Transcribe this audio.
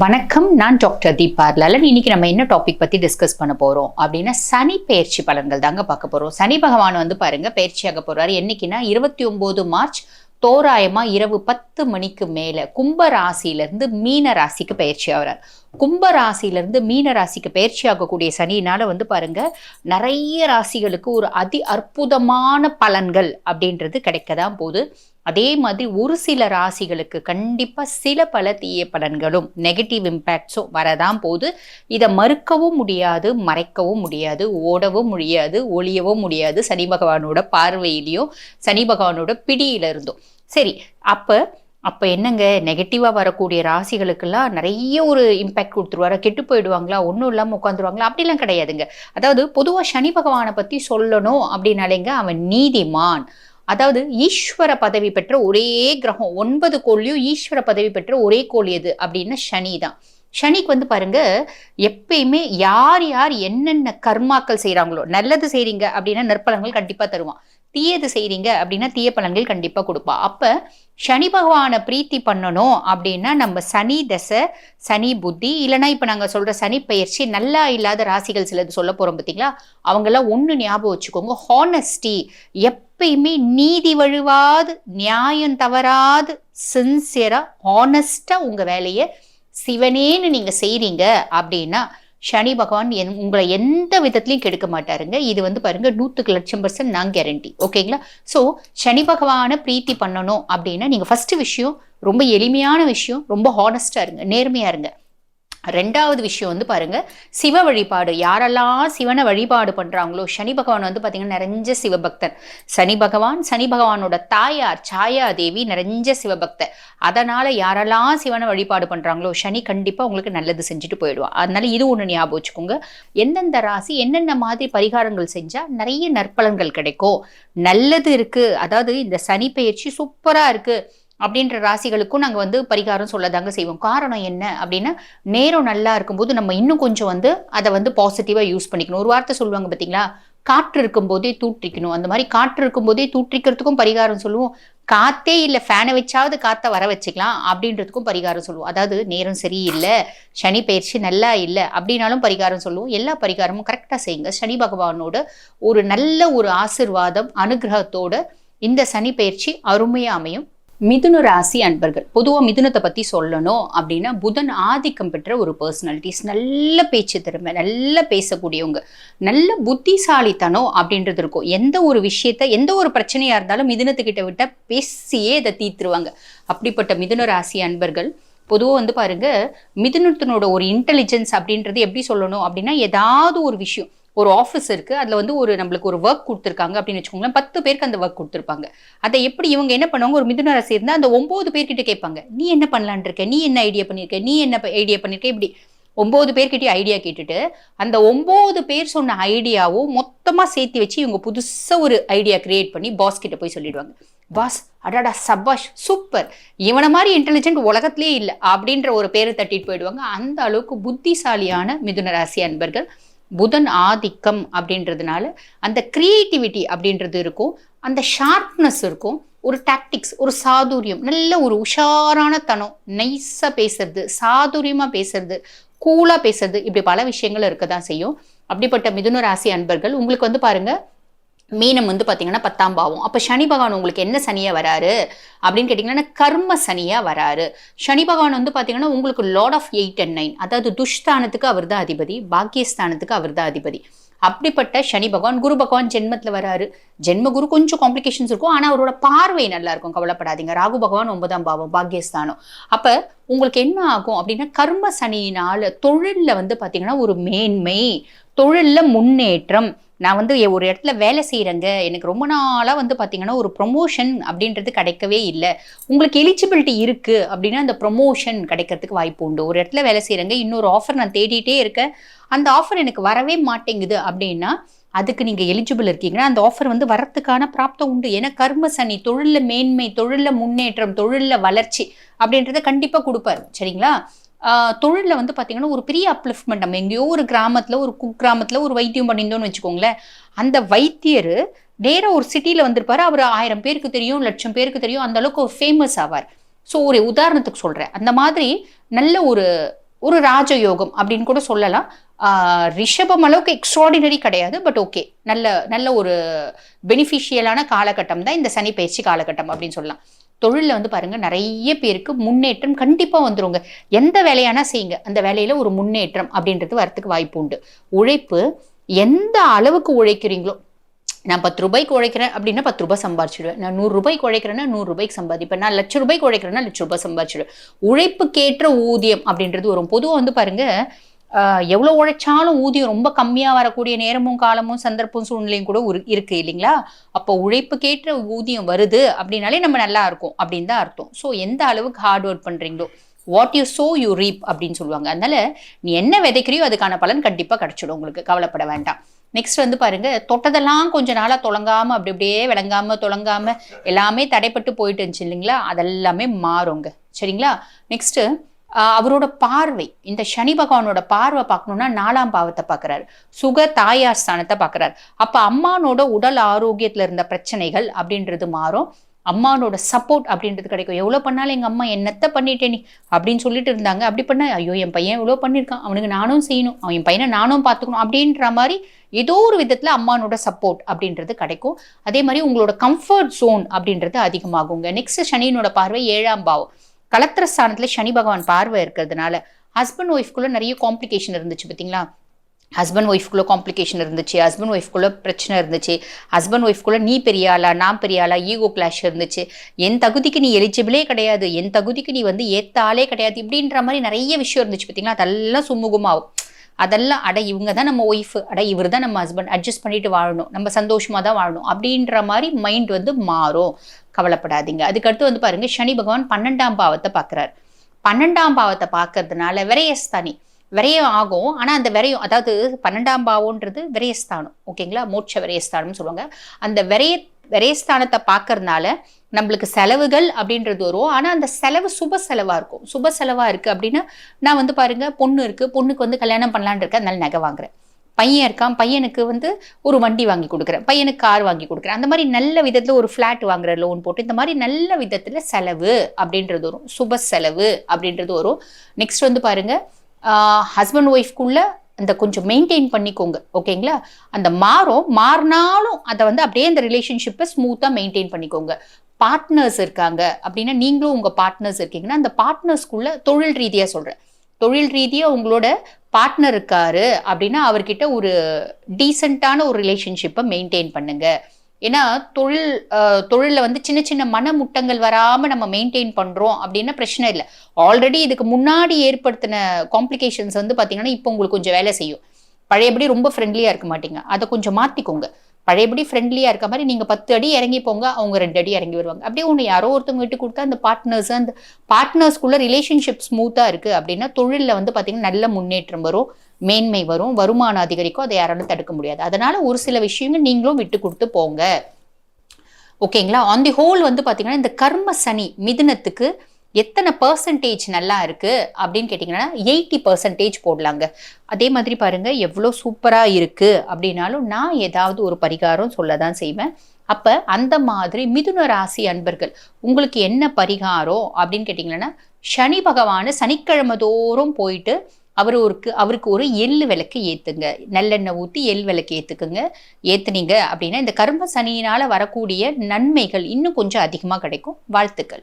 வணக்கம் நான் டாக்டர் தீபா லலன் இன்னைக்கு நம்ம என்ன டாபிக் பத்தி டிஸ்கஸ் பண்ண போறோம் அப்படின்னா சனி பயிற்சி பலன்கள் தாங்க பார்க்க போறோம். சனி பகவான் வந்து பாருங்க பயிற்சியாக போறாரு. என்னைக்குன்னா இருபத்தி ஒன்பது மார்ச் தோராயமா இரவு பத்து மணிக்கு மேல கும்ப ராசியிலிருந்து மீன ராசிக்கு பயிற்சி ஆகிறார். கும்ப மீன ராசிக்கு பயிற்சி ஆகக்கூடிய சனினால வந்து பாருங்க நிறைய ராசிகளுக்கு ஒரு அதி அற்புதமான பலன்கள் அப்படின்றது கிடைக்க தான் போகுது. அதே மாதிரி ஒரு சில ராசிகளுக்கு கண்டிப்பாக சில பல தீய பலன்களும் நெகட்டிவ் இம்பேக்ட்ஸும் வரதான் போகுது. இதை மறுக்கவும் முடியாது மறைக்கவும் முடியாது ஓடவும் முடியாது ஒளியவும் முடியாது சனி பகவானோட பார்வையிலையும் சனி பகவானோட பிடியில இருந்தும் சரி அப்போ அப்போ என்னங்க? நெகட்டிவாக வரக்கூடிய ராசிகளுக்கெல்லாம் நிறைய ஒரு இம்பேக்ட் கொடுத்துருவாரா. கெட்டு போயிடுவாங்களா? ஒன்றும் இல்லாமல் உட்காந்துருவாங்களா? அப்படிலாம் கிடையாதுங்க. அதாவது பொதுவாக சனி பகவானை பற்றி சொல்லணும் அப்படின்னாலேங்க அவன் நீதிமான். அதாவது ஈஸ்வர பதவி பெற்ற ஒரே கிரகம் ஒன்பது கோள்லையும் ஈஸ்வர பதவி பெற்ற ஒரே கோள் எது? அப்படின்னா சனி தான். சனிக்கு வந்து பாருங்க எப்பயுமே யார் யார் என்னென்ன கர்மாக்கள் செய்கிறாங்களோ நல்லது செய்கிறீங்க அப்படின்னா நற்பலங்கள் கண்டிப்பாக தருவான். தீயது செய்றீங்க அப்படின்னா தீய பலன்கள் கண்டிப்பாக கொடுப்பா. அப்போ சனி பகவானை பிரீத்தி பண்ணணும் அப்படின்னா நம்ம சனி தசை சனி புத்தி இல்லைன்னா இப்போ நாங்கள் சொல்கிற சனி பயிற்சி நல்லா இல்லாத ராசிகள் சிலது சொல்ல போகிறோம் பார்த்தீங்களா அவங்கெல்லாம் ஒன்று ஞாபகம் வச்சுக்கோங்க. ஹானஸ்டி எப்பயுமே நீதி வழுவாது நியாயம் தவறாது சின்சியராக ஹானஸ்டாக உங்கள் வேலையை சிவனேன்னு நீங்கள் செய்கிறீங்க அப்படின்னா சனி பகவான் என் உங்களை எந்த விதத்துலையும் கெடுக்க மாட்டாருங்க. இது வந்து பாருங்க நூற்றுக்கு லட்சம் பர்சன்ட் நான் கேரண்டி ஓகேங்களா? ஸோ சனி பகவானை பிரீத்தி பண்ணணும் அப்படின்னா நீங்கள் ஃபஸ்ட்டு விஷயம் ரொம்ப எளிமையான விஷயம் ரொம்ப ஹானஸ்டாக இருங்க நேர்மையாக இருங்க. ரெண்டாவது விஷயம் வந்து பாருங்க சிவ வழிபாடு. யாரெல்லாம் சிவனை வழிபாடு பண்றாங்களோ சனி பகவான் வந்து பாத்தீங்கன்னா நிறைஞ்ச சிவபக்தன். சனி பகவான் சனி பகவானோட தாயார் சாயா தேவி நிறைஞ்ச சிவபக்தர் அதனால யாரெல்லாம் சிவனை வழிபாடு பண்றாங்களோ சனி கண்டிப்பா உங்களுக்கு நல்லது செஞ்சுட்டு போயிடுவான். அதனால இது ஒண்ணு ஞாபகம் வச்சுக்கோங்க. எந்தெந்த ராசி என்னென்ன மாதிரி பரிகாரங்கள் செஞ்சா நிறைய நற்பலன்கள் கிடைக்கும். நல்லது இருக்கு. அதாவது இந்த சனி பயிற்சி சூப்பரா இருக்கு. அப்படின்ற ராசிகளுக்கும் நாங்கள் வந்து பரிகாரம் சொல்லதாங்க செய்வோம். காரணம் என்ன அப்படின்னா நேரம் நல்லா இருக்கும்போது நம்ம இன்னும் கொஞ்சம் வந்து அதை வந்து பாசிட்டிவாக யூஸ் பண்ணிக்கணும். ஒரு வார்த்தை சொல்லுவாங்க பார்த்தீங்களா காற்று இருக்கும்போதே தூற்றிக்கணும். அந்த மாதிரி காற்று இருக்கும்போதே தூற்றிக்கிறதுக்கும் பரிகாரம் சொல்லுவோம். காத்தே இல்லை ஃபேனை வச்சாவது காற்றை வர வச்சுக்கலாம் அப்படின்றதுக்கும் பரிகாரம் சொல்லுவோம். அதாவது நேரம் சரியில்லை சனி பயிற்சி நல்லா இல்லை அப்படின்னாலும் பரிகாரம் சொல்லுவோம். எல்லா பரிகாரமும் கரெக்டாக செய்யுங்க. சனி பகவானோட ஒரு நல்ல ஒரு ஆசிர்வாதம் அனுகிரகத்தோட இந்த சனி பயிற்சி அருமையாக அமையும். மிதுன ராசி அன்பர்கள். பொதுவாக மிதுனத்தை பற்றி சொல்லணும் அப்படின்னா புதன் ஆதிக்கம் பெற்ற ஒரு பர்சனாலிட்டிஸ் நல்ல பேச்சு திறமை நல்ல பேசக்கூடியவங்க. நல்ல புத்திசாலித்தனம் அப்படின்றது இருக்கும். எந்த ஒரு விஷயத்த எந்த ஒரு பிரச்சனையாக இருந்தாலும் மிதுனத்துக்கிட்ட விட்டால் பேசியே இதை தீர்த்துருவாங்க. அப்படிப்பட்ட மிதுன ராசி அன்பர்கள் பொதுவாக வந்து பாருங்க மிதுனத்தினோட ஒரு இன்டெலிஜென்ஸ் அப்படின்றது எப்படி சொல்லணும் அப்படின்னா ஏதாவது ஒரு விஷயம். ஒரு ஆஃபீஸ் இருக்கு. அதில் வந்து ஒரு நம்மளுக்கு ஒரு ஒர்க் கொடுத்துருக்காங்க அப்படின்னு வச்சுக்கோங்களேன். பத்து பேருக்கு அந்த ஒர்க் கொடுத்துருப்பாங்க. அதை எப்படி இவங்க என்ன பண்ணுவாங்க? ஒரு மிதுன ராசி இருந்தால் அந்த ஒம்பது பேர்கிட்ட கேட்பாங்க. நீ என்ன பண்ணலான் இருக்க? நீ என்ன ஐடியா பண்ணியிருக்க நீ என்ன ஐடியா பண்ணியிருக்க இப்படி ஒம்பது பேர்கிட்டயும் ஐடியா கேட்டுட்டு அந்த ஒம்பது பேர் சொன்ன ஐடியாவும் மொத்தமாக சேர்த்து வச்சு இவங்க புதுசாக ஒரு ஐடியா கிரியேட் பண்ணி பாஸ் கிட்ட போய் சொல்லிடுவாங்க. பாஸ் அடாடா சபாஷ் சூப்பர் இவனை மாதிரி இன்டெலிஜென்ட் உலகத்திலே இல்லை. அப்படின்ற ஒரு பேரை தட்டிட்டு போயிடுவாங்க. அந்த அளவுக்கு புத்திசாலியான மிதுன ராசி அன்பர்கள். புதன் ஆதிக்கம் அப்படின்றதுனால அந்த கிரியேட்டிவிட்டி அப்படின்றது இருக்கும். அந்த ஷார்ப்னஸ் இருக்கும். ஒரு டாக்டிக்ஸ் ஒரு சாதுரியம் நல்ல ஒரு உஷாரான தனம் நைஸாக பேசுறது சாதுரியமாக பேசுறது கூலாக பேசுறது இப்படி பல விஷயங்கள் இருக்க தான் செய்யும். அப்படிப்பட்ட மிதுன ராசி அன்பர்கள் உங்களுக்கு வந்து பாருங்கள் மீனம் வந்து பார்த்தீங்கன்னா பத்தாம் பாவம். அப்போ சனி பகவான் உங்களுக்கு என்ன சனியாக வராரு? அப்படின்னு கேட்டிங்கன்னா கர்ம சனியாக வராரு. சனி பகவான் வந்து பார்த்தீங்கன்னா உங்களுக்கு lord of eight and nine அதாவது துஷ்தானத்துக்கு அவர் தான் அதிபதி பாக்கியஸ்தானத்துக்கு அவர் தான் அதிபதி. அப்படிப்பட்ட சனி பகவான் குரு பகவான் ஜென்மத்தில் வராரு. ஜென்ம குரு கொஞ்சம் காம்ப்ளிகேஷன்ஸ் இருக்கும். ஆனால் அவரோட பார்வை நல்லா இருக்கும். கவலைப்படாதீங்க. ராகு பகவான் ஒன்பதாம் பாவம் பாக்கியஸ்தானம். அப்போ உங்களுக்கு என்ன ஆகும் அப்படின்னா கர்ம சனியினால் தொழிலில் வந்து பார்த்தீங்கன்னா ஒரு மேன்மை தொழிலில் முன்னேற்றம் நான் வந்து ஒரு இடத்துல வேலை செய்கிறேங்க எனக்கு ரொம்ப நாளாக வந்து பார்த்தீங்கன்னா ஒரு ப்ரொமோஷன் அப்படின்றது கிடைக்கவே இல்லை. உங்களுக்கு எலிஜிபிலிட்டி இருக்குது அப்படின்னா அந்த ப்ரொமோஷன் கிடைக்கிறதுக்கு வாய்ப்பு உண்டு. ஒரு இடத்துல வேலை செய்கிறேங்க இன்னொரு ஆஃபர் நான் தேடிட்டே இருக்கேன். அந்த ஆஃபர் எனக்கு வரவே மாட்டேங்குது அப்படின்னா அதுக்கு நீங்கள் எலிஜிபிள் இருக்கீங்கன்னா அந்த ஆஃபர் வந்து வரத்துக்கான பிராப்தம் உண்டு. ஏன்னா கர்ம சனி தொழிலில் மேன்மை தொழிலில் முன்னேற்றம் தொழிலில் வளர்ச்சி அப்படின்றத கண்டிப்பாக கொடுப்பாரு. சரிங்களா? தொழிலில் வந்து பார்த்தீங்கன்னா ஒரு பெரிய அப்லிஃப்ட்மெண்ட் நம்ம எங்கேயோ ஒரு கிராமத்தில் ஒரு குக் கிராமத்தில் ஒரு வைத்தியம் பண்ணியிருந்தோம்னு வச்சுக்கோங்களேன். அந்த வைத்தியர் நேராக ஒரு சிட்டியில் வந்திருப்பார். அவர் ஆயிரம் பேருக்கு தெரியும் லட்சம் பேருக்கு தெரியும். அந்த அளவுக்கு ஃபேமஸ் ஆவார். ஸோ ஒரு உதாரணத்துக்கு சொல்கிறேன் அந்த மாதிரி நல்ல ஒரு ஒரு ராஜயோகம் அப்படின்னு கூட சொல்லலாம். ரிஷபம் அளவுக்கு எக்ஸ்ட்ராடினரி கிடையாது பட் ஓகே நல்ல நல்ல ஒரு பெனிஃபிஷியலான காலகட்டம் தான் இந்த சனி பயிற்சி காலகட்டம் அப்படின்னு சொல்லலாம். தொழிலில் வந்து பாருங்கள் நிறைய பேருக்கு முன்னேற்றம் கண்டிப்பாக வந்துடுவோங்க எந்த வேலையானா செய்யுங்க. அந்த வேலையில் ஒரு முன்னேற்றம் அப்படின்றது வரத்துக்கு வாய்ப்பு உண்டு. உழைப்பு எந்த அளவுக்கு உழைக்கிறீங்களோ நான் பத்து ரூபாய்க்கு உழைக்கிறேன் அப்படின்னா பத்து ரூபாய் சம்பாரிச்சிடுவேன். நான் நூறு ரூபாய்க்கு உழைக்கிறேன்னா நூறு ரூபாய்க்கு சம்பாதிப்பேன் நான் லட்ச ரூபாய்க்கு உழைக்கிறேன்னா லட்ச ரூபாய் சம்பாதிச்சிடுவேன் உழைப்புக்கேற்ற ஊதியம் அப்படின்றது வரும். பொதுவாக வந்து பாருங்கள் எவ்வளோ உழைச்சாலும் ஊதியம் ரொம்ப கம்மியாக வரக்கூடிய நேரமும் காலமும் சந்தர்ப்பம் சூழ்நிலையும் கூட ஒரு- இருக்கு இல்லைங்களா? அப்போ உழைப்புக்கேற்ற ஊதியம் வருது அப்படின்னாலே நம்ம நல்லா இருக்கும் அப்படின்னு தான் அர்த்தம். ஸோ எந்த அளவுக்கு ஹார்ட் ஒர்க் பண்ணுறீங்களோ what you sow you reap அப்படின்னு சொல்லுவாங்க. அதனால நீ என்ன விதைக்கிறியோ அதுக்கான பலன் கண்டிப்பாக கிடைச்சிடும் உங்களுக்கு. கவலைப்பட வேண்டாம். நெக்ஸ்ட் வந்து பாருங்க தொட்டதெல்லாம் கொஞ்ச நாளாக தொலங்காமல் அப்படி அப்படியே விளங்காம தொலங்காம எல்லாமே தடைப்பட்டு போயிட்டு இருந்துச்சு இல்லைங்களா? அதெல்லாமே மாறுங்க. சரிங்களா? நெக்ஸ்ட்டு அவரோட பார்வை இந்த சனி பகவானோட பார்வை பார்க்கணும்னா நாலாம் பாவத்தை பார்க்கறாரு. சுக தாயார் ஸ்தானத்தை பார்க்குறாரு. அப்போ அம்மானோட உடல் ஆரோக்கியத்தில் இருந்த பிரச்சனைகள் அப்படின்றது மாறும். அம்மானோட சப்போர்ட் அப்படின்றது கிடைக்கும். எவ்வளோ பண்ணாலும் எங்கள் அம்மா என்னத்தை பண்ணிட்டே நீ அப்படின்னு சொல்லிட்டு இருந்தாங்க. அப்படி பண்ண ஐயோ என் பையன் இவ்வளோ பண்ணியிருக்கான் அவனுக்கு நானும் செய்யணும். அவன் என் பையனை நானும் பார்த்துக்கணும் அப்படின்ற மாதிரி ஏதோ ஒரு விதத்தில் அம்மானோட சப்போர்ட் அப்படின்றது கிடைக்கும். அதே மாதிரி உங்களோட கம்ஃபர்ட் ஜோன் அப்படின்றது அதிகமாகுங்க. நெக்ஸ்ட் சனியினோட பார்வை ஏழாம் பாவம். கலத்திர ஸ்தானத்துல சனி பகவான் பார்வை இருக்கிறதுனால ஹஸ்பண்ட் ஒய்ஃப்குள்ள நிறைய காம்ப்ளிகேஷன் இருந்துச்சு பார்த்தீங்களா? ஹஸ்பண்ட் ஒய்ஃப்குள்ளே காம்ப்ளிகேஷன் இருந்துச்சு ஹஸ்பண்ட் ஒய்ஃப்குள்ளே பிரச்சனை இருந்துச்சு ஹஸ்பண்ட் ஒய்ஃப்குள்ளே நீ பெரிய ஆளா நான் பெரிய ஆளா ஈகோ கிளாஷ் இருந்துச்சு. என் தகுதிக்கு நீ எலிஜிபிளே கிடையாது என் தகுதிக்கு நீ வந்து ஏத்த ஆளே கிடையாது இப்படின்ற மாதிரி நிறைய விஷயம் இருந்துச்சு பார்த்தீங்களா? அதெல்லாம் சுமூகமாகும். அதெல்லாம் அட இவங்க தான் நம்ம ஒய்ஃப் அட இவர் தான் நம்ம ஹஸ்பண்ட் அட்ஜஸ்ட் பண்ணிட்டு வாழணும். நம்ம சந்தோஷமாக தான் வாழணும். அப்படின்ற மாதிரி மைண்ட் வந்து மாறும். கவலைப்படாதீங்க. அதுக்கடுத்து வந்து பாருங்க சனி பகவான் பன்னெண்டாம் பாவத்தை பார்க்குறாரு. பன்னெண்டாம் பாவத்தை பார்க்கறதுனால விரயஸ்தானி. விரயம் ஆகும். ஆனால் அந்த விரயம் அதாவது பன்னெண்டாம் பாவம்ன்றது விரயஸ்தானம். ஓகேங்களா? மோட்ச விரயஸ்தானம்னு சொல்லுவாங்க. அந்த விரய விரயஸ்தானத்தை பார்க்கறதுனால நம்மளுக்கு செலவுகள் அப்படின்றது வரும். ஆனால் அந்த செலவு சுப செலவாக இருக்கும். சுப செலவாக இருக்குது அப்படின்னா நான் வந்து பாருங்கள் பொண்ணு இருக்குது பொண்ணுக்கு வந்து கல்யாணம் பண்ணலான்னு இருக்கேன். அதனால நகை வாங்குறேன். பையன் இருக்கான். பையனுக்கு வந்து ஒரு வண்டி வாங்கி கொடுக்குறேன். பையனுக்கு கார் வாங்கி கொடுக்குறேன். அந்த மாதிரி நல்ல விதத்தில் ஒரு ஃப்ளாட் வாங்குற லோன் போட்டு இந்த மாதிரி நல்ல விதத்தில் செலவு அப்படின்றது வரும். சுப செலவு அப்படின்றது வரும். நெக்ஸ்ட் வந்து பாருங்கள் ஹஸ்பண்ட் ஒய்ஃப்குள்ள அந்த கொஞ்சம் மெயின்டைன் பண்ணிக்கோங்க ஓகேங்களா அந்த மாறும் மாறினாலும் அதை வந்து அப்படியே அந்த ரிலேஷன்ஷிப்பை ஸ்மூத்தாக மெயின்டைன் பண்ணிக்கோங்க. பார்ட்னர்ஸ் இருக்காங்க அப்படின்னா நீங்களும் உங்கள் பார்ட்னர்ஸ் இருக்கீங்கன்னா அந்த பார்ட்னர்ஸ்குள்ள தொழில் ரீதியாக சொல்கிறேன் தொழில் ரீதியாக உங்களோட பார்ட்னர் இருக்காரு அப்படின்னா அவர்கிட்ட ஒரு டீசெண்டான ஒரு ரிலேஷன்ஷிப்பை மெயின்டைன் பண்ணுங்கள் ஏன்னா தொழில் தொழிலில் வந்து சின்ன சின்ன மனமுட்டங்கள் வராமல் நம்ம மெயின்டைன் பண்ணுறோம் அப்படின்னா பிரச்சனை இல்லை. ஆல்ரெடி இதுக்கு முன்னாடி ஏற்படுத்தின காம்ப்ளிகேஷன்ஸ் வந்து பார்த்தீங்கன்னா இப்போ உங்களுக்கு கொஞ்சம் வேலை செய்யும். பழையபடி ரொம்ப ஃப்ரெண்ட்லியாக இருக்க மாட்டீங்க. அதை கொஞ்சம் மாற்றிக்கோங்க பழையபடி ஃப்ரெண்ட்லியாக இருக்க மாதிரி நீங்கள் பத்து அடி இறங்கி போங்க அவங்க ரெண்டு அடி இறங்கி வருவாங்க. அப்படியே ஒன்று யாரோ ஒருத்தவங்க விட்டு கொடுத்தா அந்த பார்ட்னர்ஸ் அந்த பார்ட்னர்ஸ்குள்ள ரிலேஷன்ஷிப் ஸ்மூத்தாக இருக்குது அப்படின்னா தொழிலில் வந்து பார்த்திங்கன்னா நல்ல முன்னேற்றம் வரும் மேன்மை வரும் வருமானம் அதிகரிக்கும் அதை யாராலும் தடுக்க முடியாது. அதனால் ஒரு சில விஷயங்கள் நீங்களும் விட்டு கொடுத்து போங்க. ஓகேங்களா ஆன் தி ஹோல் வந்து பார்த்திங்கன்னா இந்த கர்ம சனி மிதுனத்துக்கு எத்தனை பர்சன்டேஜ் நல்லா இருக்குது அப்படின்னு கேட்டிங்கன்னா எயிட்டி பர்சன்டேஜ் போடலாங்க. அதே மாதிரி பாருங்கள் எவ்வளோ சூப்பராக இருக்குது அப்படின்னாலும் நான் ஏதாவது ஒரு பரிகாரம் சொல்ல தான் செய்வேன். அப்போ அந்த மாதிரி மிதுன ராசி அன்பர்கள் உங்களுக்கு என்ன பரிகாரம் அப்படின்னு கேட்டிங்கன்னா சனி பகவான் சனிக்கிழமை தோறும் போயிட்டு அவர் ஒருக்கு அவருக்கு ஒரு எள்ளு விளக்கு ஏற்றுங்க நல்லெண்ணெய் ஊற்றி எள் விளக்கு ஏற்றுக்குங்க ஏற்றுனீங்க அப்படின்னா இந்த கர்ம சனியினால் வரக்கூடிய நன்மைகள் இன்னும் கொஞ்சம் அதிகமாக கிடைக்கும். வாழ்த்துக்கள்.